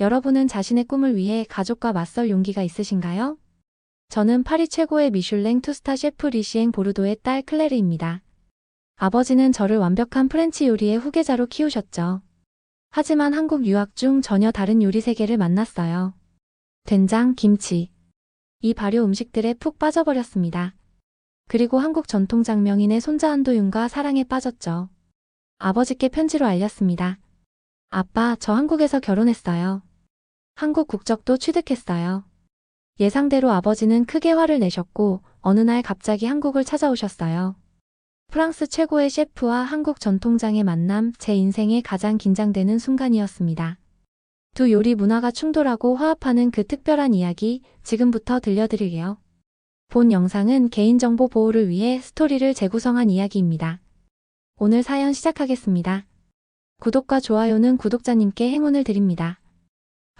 여러분은 자신의 꿈을 위해 가족과 맞설 용기가 있으신가요? 저는 파리 최고의 미슐랭 투스타 셰프 리시엥 보르도의 딸 클레르입니다. 아버지는 저를 완벽한 프렌치 요리의 후계자로 키우셨죠. 하지만 한국 유학 중 전혀 다른 요리 세계를 만났어요. 된장, 김치. 이 발효 음식들에 푹 빠져버렸습니다. 그리고 한국 전통 장명인의 손자 한도윤과 사랑에 빠졌죠. 아버지께 편지로 알렸습니다. 아빠, 저 한국에서 결혼했어요. 한국 국적도 취득했어요. 예상대로 아버지는 크게 화를 내셨고 어느 날 갑자기 한국을 찾아오셨어요. 프랑스 최고의 셰프와 한국 전통장의 만남 제 인생의 가장 긴장되는 순간이었습니다. 두 요리 문화가 충돌하고 화합하는 그 특별한 이야기 지금부터 들려드릴게요. 본 영상은 개인정보 보호를 위해 스토리를 재구성한 이야기입니다. 오늘 사연 시작하겠습니다. 구독과 좋아요는 구독자님께 행운을 드립니다.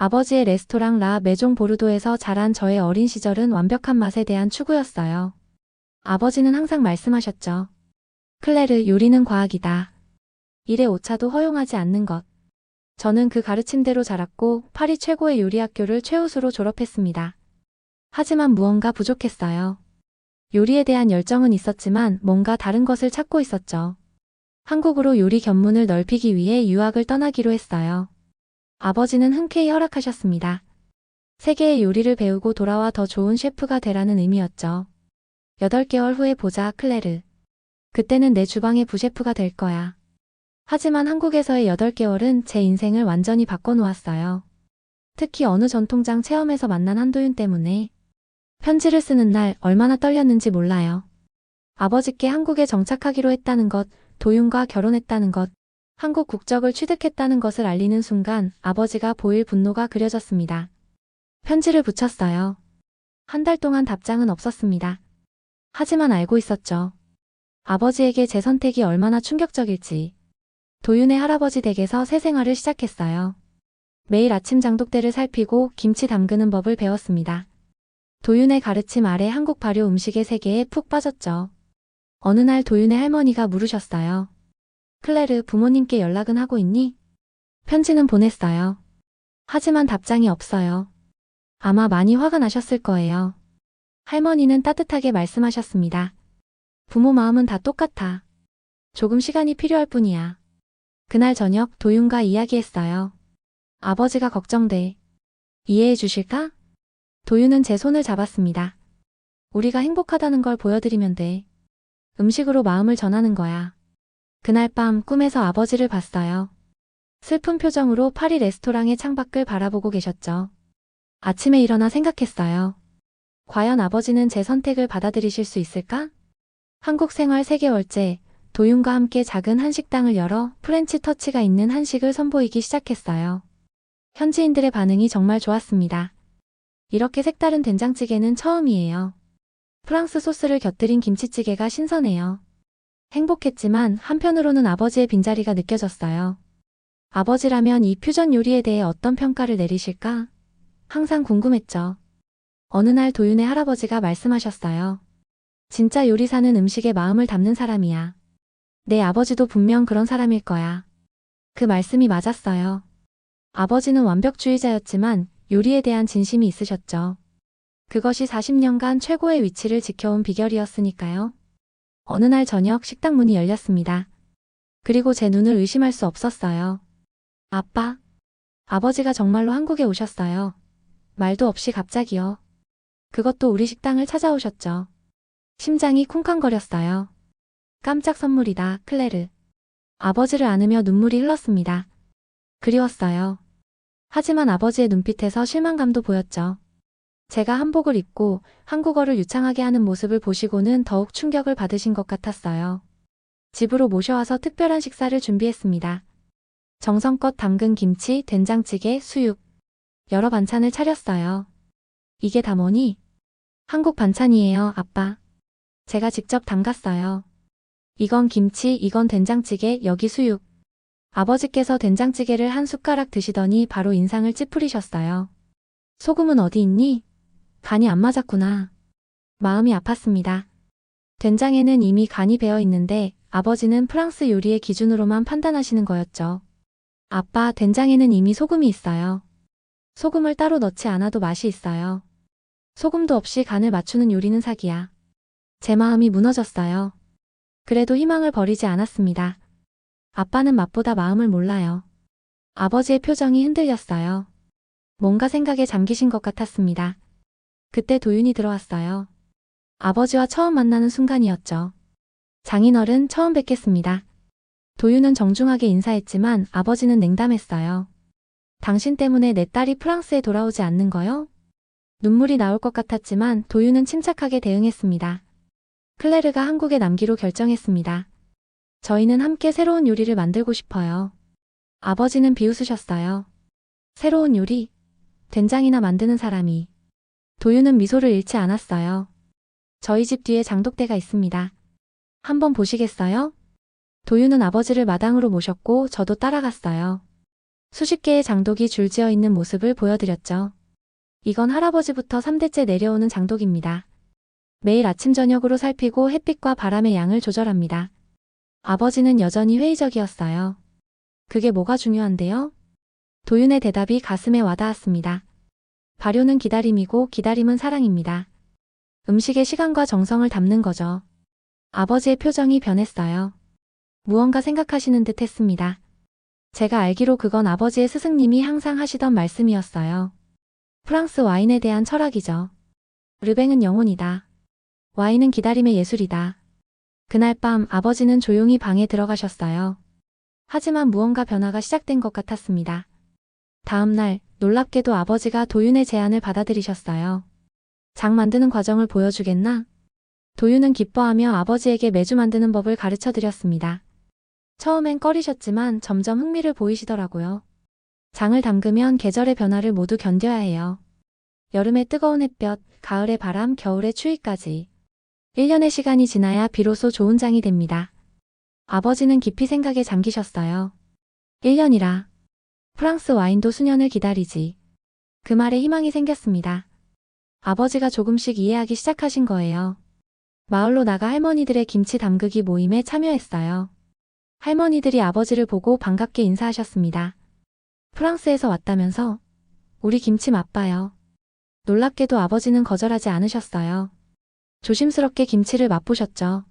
아버지의 레스토랑 라 메종 보르도에서 자란 저의 어린 시절은 완벽한 맛에 대한 추구였어요. 아버지는 항상 말씀하셨죠. 클레르 요리는 과학이다. 일의 오차도 허용하지 않는 것. 저는 그 가르침대로 자랐고 파리 최고의 요리 학교를 최우수로 졸업했습니다. 하지만 무언가 부족했어요. 요리에 대한 열정은 있었지만 뭔가 다른 것을 찾고 있었죠. 한국으로 요리 견문을 넓히기 위해 유학을 떠나기로 했어요. 아버지는 흔쾌히 허락하셨습니다. 세계의 요리를 배우고 돌아와 더 좋은 셰프가 되라는 의미였죠. 8개월 후에 보자, 클레르. 그때는 내 주방의 부셰프가 될 거야. 하지만 한국에서의 8개월은 제 인생을 완전히 바꿔놓았어요. 특히 어느 전통장 체험에서 만난 한도윤 때문에 편지를 쓰는 날 얼마나 떨렸는지 몰라요. 아버지께 한국에 정착하기로 했다는 것, 도윤과 결혼했다는 것, 한국 국적을 취득했다는 것을 알리는 순간 아버지가 보일 분노가 그려졌습니다. 편지를 붙였어요. 한 달 동안 답장은 없었습니다. 하지만 알고 있었죠. 아버지에게 제 선택이 얼마나 충격적일지. 도윤의 할아버지 댁에서 새 생활을 시작했어요. 매일 아침 장독대를 살피고 김치 담그는 법을 배웠습니다. 도윤의 가르침 아래 한국 발효 음식의 세계에 푹 빠졌죠. 어느 날 도윤의 할머니가 물으셨어요. 클레르 부모님께 연락은 하고 있니? 편지는 보냈어요. 하지만 답장이 없어요. 아마 많이 화가 나셨을 거예요. 할머니는 따뜻하게 말씀하셨습니다. 부모 마음은 다 똑같아. 조금 시간이 필요할 뿐이야. 그날 저녁 도윤과 이야기했어요. 아버지가 걱정돼. 이해해 주실까? 도윤은 제 손을 잡았습니다. 우리가 행복하다는 걸 보여드리면 돼. 음식으로 마음을 전하는 거야. 그날 밤 꿈에서 아버지를 봤어요. 슬픈 표정으로 파리 레스토랑의 창밖을 바라보고 계셨죠. 아침에 일어나 생각했어요. 과연 아버지는 제 선택을 받아들이실 수 있을까? 한국 생활 3개월째 도윤과 함께 작은 한식당을 열어 프렌치 터치가 있는 한식을 선보이기 시작했어요. 현지인들의 반응이 정말 좋았습니다. 이렇게 색다른 된장찌개는 처음이에요. 프랑스 소스를 곁들인 김치찌개가 신선해요. 행복했지만 한편으로는 아버지의 빈자리가 느껴졌어요. 아버지라면 이 퓨전 요리에 대해 어떤 평가를 내리실까? 항상 궁금했죠. 어느 날 도윤의 할아버지가 말씀하셨어요. 진짜 요리사는 음식에 마음을 담는 사람이야. 내 아버지도 분명 그런 사람일 거야. 그 말씀이 맞았어요. 아버지는 완벽주의자였지만 요리에 대한 진심이 있으셨죠. 그것이 40년간 최고의 위치를 지켜온 비결이었으니까요. 어느 날 저녁 식당 문이 열렸습니다. 그리고 제 눈을 의심할 수 없었어요. 아빠. 아버지가 정말로 한국에 오셨어요. 말도 없이 갑자기요. 그것도 우리 식당을 찾아오셨죠. 심장이 쿵쾅거렸어요. 깜짝 선물이다, 클레르. 아버지를 안으며 눈물이 흘렀습니다. 그리웠어요. 하지만 아버지의 눈빛에서 실망감도 보였죠. 제가 한복을 입고 한국어를 유창하게 하는 모습을 보시고는 더욱 충격을 받으신 것 같았어요. 집으로 모셔와서 특별한 식사를 준비했습니다. 정성껏 담근 김치, 된장찌개, 수육, 여러 반찬을 차렸어요. 이게 다 뭐니? 한국 반찬이에요, 아빠. 제가 직접 담갔어요. 이건 김치, 이건 된장찌개, 여기 수육. 아버지께서 된장찌개를 한 숟가락 드시더니 바로 인상을 찌푸리셨어요. 소금은 어디 있니? 간이 안 맞았구나. 마음이 아팠습니다. 된장에는 이미 간이 배어 있는데 아버지는 프랑스 요리의 기준으로만 판단하시는 거였죠. 아빠, 된장에는 이미 소금이 있어요. 소금을 따로 넣지 않아도 맛이 있어요. 소금도 없이 간을 맞추는 요리는 사기야. 제 마음이 무너졌어요. 그래도 희망을 버리지 않았습니다. 아빠는 맛보다 마음을 몰라요. 아버지의 표정이 흔들렸어요. 뭔가 생각에 잠기신 것 같았습니다. 그때 도윤이 들어왔어요. 아버지와 처음 만나는 순간이었죠. 장인어른 처음 뵙겠습니다. 도윤은 정중하게 인사했지만 아버지는 냉담했어요. 당신 때문에 내 딸이 프랑스에 돌아오지 않는 거요? 눈물이 나올 것 같았지만 도윤은 침착하게 대응했습니다. 클레르가 한국에 남기로 결정했습니다. 저희는 함께 새로운 요리를 만들고 싶어요. 아버지는 비웃으셨어요. 새로운 요리? 된장이나 만드는 사람이. 도윤은 미소를 잃지 않았어요. 저희 집 뒤에 장독대가 있습니다. 한번 보시겠어요? 도윤은 아버지를 마당으로 모셨고 저도 따라갔어요. 수십 개의 장독이 줄지어 있는 모습을 보여드렸죠. 이건 할아버지부터 3대째 내려오는 장독입니다. 매일 아침 저녁으로 살피고 햇빛과 바람의 양을 조절합니다. 아버지는 여전히 회의적이었어요. 그게 뭐가 중요한데요? 도윤의 대답이 가슴에 와닿았습니다. 발효는 기다림이고 기다림은 사랑입니다. 음식에 시간과 정성을 담는 거죠. 아버지의 표정이 변했어요. 무언가 생각하시는 듯 했습니다. 제가 알기로 그건 아버지의 스승님이 항상 하시던 말씀이었어요. 프랑스 와인에 대한 철학이죠. 르뱅은 영혼이다. 와인은 기다림의 예술이다. 그날 밤 아버지는 조용히 방에 들어가셨어요. 하지만 무언가 변화가 시작된 것 같았습니다. 다음 날 놀랍게도 아버지가 도윤의 제안을 받아들이셨어요. 장 만드는 과정을 보여주겠나? 도윤은 기뻐하며 아버지에게 매주 만드는 법을 가르쳐 드렸습니다. 처음엔 꺼리셨지만 점점 흥미를 보이시더라고요. 장을 담그면 계절의 변화를 모두 견뎌야 해요. 여름의 뜨거운 햇볕, 가을의 바람, 겨울의 추위까지. 1년의 시간이 지나야 비로소 좋은 장이 됩니다. 아버지는 깊이 생각에 잠기셨어요. 1년이라. 프랑스 와인도 수년을 기다리지. 그 말에 희망이 생겼습니다. 아버지가 조금씩 이해하기 시작하신 거예요. 마을로 나가 할머니들의 김치 담그기 모임에 참여했어요. 할머니들이 아버지를 보고 반갑게 인사하셨습니다. 프랑스에서 왔다면서? 우리 김치 맛봐요. 놀랍게도 아버지는 거절하지 않으셨어요. 조심스럽게 김치를 맛보셨죠.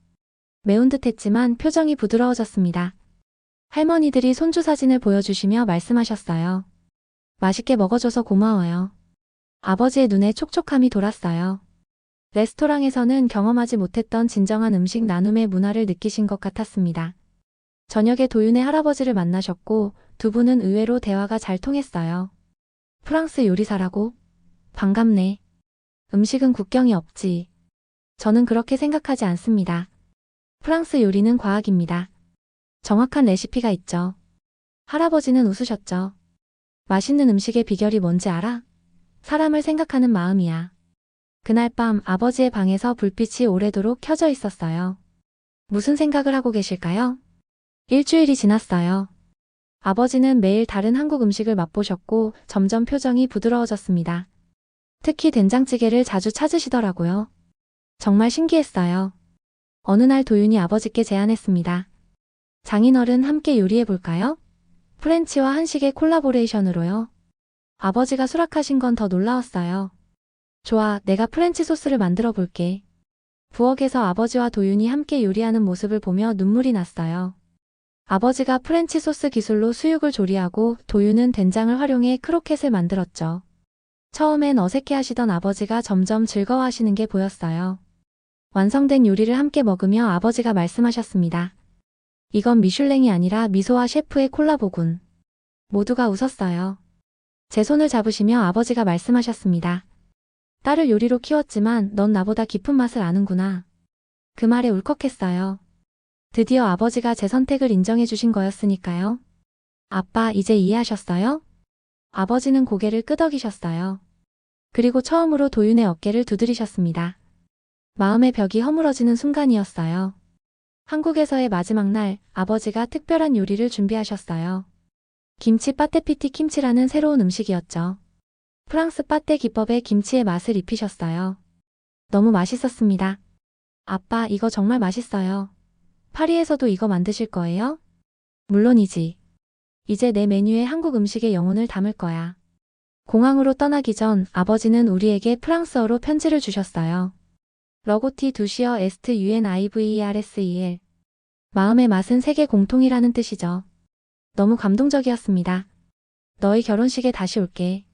매운 듯 했지만 표정이 부드러워졌습니다. 할머니들이 손주 사진을 보여주시며 말씀하셨어요. 맛있게 먹어줘서 고마워요. 아버지의 눈에 촉촉함이 돌았어요. 레스토랑에서는 경험하지 못했던 진정한 음식 나눔의 문화를 느끼신 것 같았습니다. 저녁에 도윤의 할아버지를 만나셨고 두 분은 의외로 대화가 잘 통했어요. 프랑스 요리사라고? 반갑네. 음식은 국경이 없지. 저는 그렇게 생각하지 않습니다. 프랑스 요리는 과학입니다. 정확한 레시피가 있죠. 할아버지는 웃으셨죠. 맛있는 음식의 비결이 뭔지 알아? 사람을 생각하는 마음이야. 그날 밤 아버지의 방에서 불빛이 오래도록 켜져 있었어요. 무슨 생각을 하고 계실까요? 일주일이 지났어요. 아버지는 매일 다른 한국 음식을 맛보셨고 점점 표정이 부드러워졌습니다. 특히 된장찌개를 자주 찾으시더라고요. 정말 신기했어요. 어느 날 도윤이 아버지께 제안했습니다. 장인어른 함께 요리해 볼까요? 프렌치와 한식의 콜라보레이션으로요. 아버지가 수락하신 건 더 놀라웠어요. 좋아, 내가 프렌치 소스를 만들어 볼게. 부엌에서 아버지와 도윤이 함께 요리하는 모습을 보며 눈물이 났어요. 아버지가 프렌치 소스 기술로 수육을 조리하고 도윤은 된장을 활용해 크로켓을 만들었죠. 처음엔 어색해 하시던 아버지가 점점 즐거워하시는 게 보였어요. 완성된 요리를 함께 먹으며 아버지가 말씀하셨습니다. 이건 미슐랭이 아니라 미소와 셰프의 콜라보군. 모두가 웃었어요. 제 손을 잡으시며 아버지가 말씀하셨습니다. 딸을 요리로 키웠지만 넌 나보다 깊은 맛을 아는구나. 그 말에 울컥했어요. 드디어 아버지가 제 선택을 인정해 주신 거였으니까요. 아빠, 이제 이해하셨어요? 아버지는 고개를 끄덕이셨어요. 그리고 처음으로 도윤의 어깨를 두드리셨습니다. 마음의 벽이 허물어지는 순간이었어요. 한국에서의 마지막 날 아버지가 특별한 요리를 준비하셨어요. 김치 빠테피티 김치라는 새로운 음식이었죠. 프랑스 빠테 기법에 김치의 맛을 입히셨어요. 너무 맛있었습니다. 아빠, 이거 정말 맛있어요. 파리에서도 이거 만드실 거예요? 물론이지. 이제 내 메뉴에 한국 음식의 영혼을 담을 거야. 공항으로 떠나기 전 아버지는 우리에게 프랑스어로 편지를 주셨어요. 러고티 두시어 에스트 UNIVERSEL. 마음의 맛은 세계 공통이라는 뜻이죠. 너무 감동적이었습니다. 너희 결혼식에 다시 올게.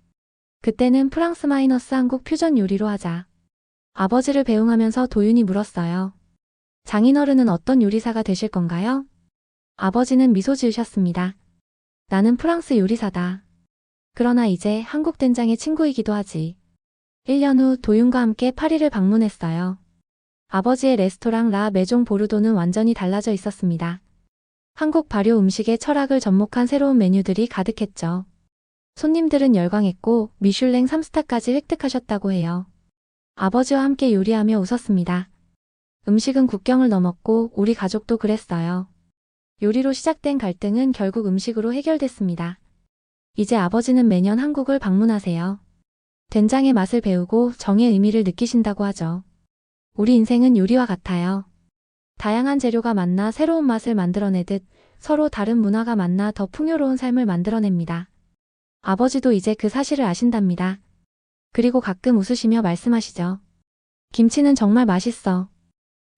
그때는 프랑스 마이너스 한국 퓨전 요리로 하자. 아버지를 배웅하면서 도윤이 물었어요. 장인어른은 어떤 요리사가 되실 건가요? 아버지는 미소 지으셨습니다. 나는 프랑스 요리사다. 그러나 이제 한국 된장의 친구이기도 하지. 1년 후 도윤과 함께 파리를 방문했어요. 아버지의 레스토랑 라 메종 보르도는 완전히 달라져 있었습니다. 한국 발효 음식의 철학을 접목한 새로운 메뉴들이 가득했죠. 손님들은 열광했고 미슐랭 3스타까지 획득하셨다고 해요. 아버지와 함께 요리하며 웃었습니다. 음식은 국경을 넘었고 우리 가족도 그랬어요. 요리로 시작된 갈등은 결국 음식으로 해결됐습니다. 이제 아버지는 매년 한국을 방문하세요. 된장의 맛을 배우고 정의 의미를 느끼신다고 하죠. 우리 인생은 요리와 같아요. 다양한 재료가 만나 새로운 맛을 만들어내듯 서로 다른 문화가 만나 더 풍요로운 삶을 만들어냅니다. 아버지도 이제 그 사실을 아신답니다. 그리고 가끔 웃으시며 말씀하시죠. 김치는 정말 맛있어.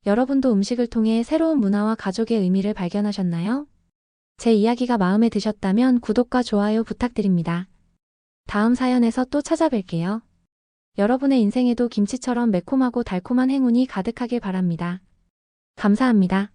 여러분도 음식을 통해 새로운 문화와 가족의 의미를 발견하셨나요? 제 이야기가 마음에 드셨다면 구독과 좋아요 부탁드립니다. 다음 사연에서 또 찾아뵐게요. 여러분의 인생에도 김치처럼 매콤하고 달콤한 행운이 가득하길 바랍니다. 감사합니다.